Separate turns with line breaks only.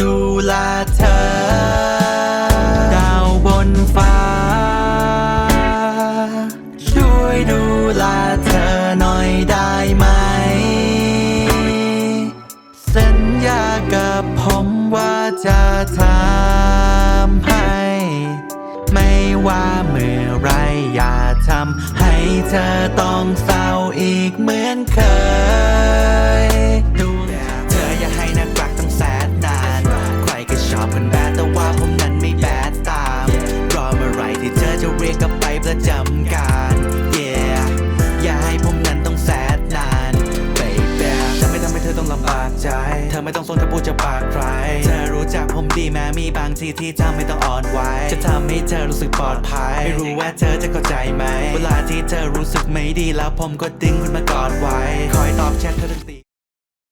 ดูแลเธอ ดาวบนฟ้า ช่วยดูแลเธอหน่อยได้ไหม สัญญากับผมว่าจะทำให้ ไม่ว่าเมื่อไรอย่าทำให้เธอต้องเศร้าอีกเหมือนเคย รก็ชอบคนแบดแต่ว่าผมนั้นไม่แบดตามรอเมื่อไรที่เธอจะเรียกกลับไปประจำการ yeah อย่าให้ผมนั้นต้องแสนนาน baby จะไม่ทำให้เธอต้องลำบากใจ เธอไม่ต้องสนถ้าพูดจากปากใคร เธอรู้จักผมดีแม้มีบางทีที่ทำไม่ต้องอ่อนไหวจะทำให้เธอรู้สึกปลอดภัย ไม่รู้ว่าเธอจะเข้าใจไหม เวลาที่เธอรู้สึกไม่ดีแล้วผมก็ดึงคุณมากอดไว้ คอยตอบแชทเธอทันที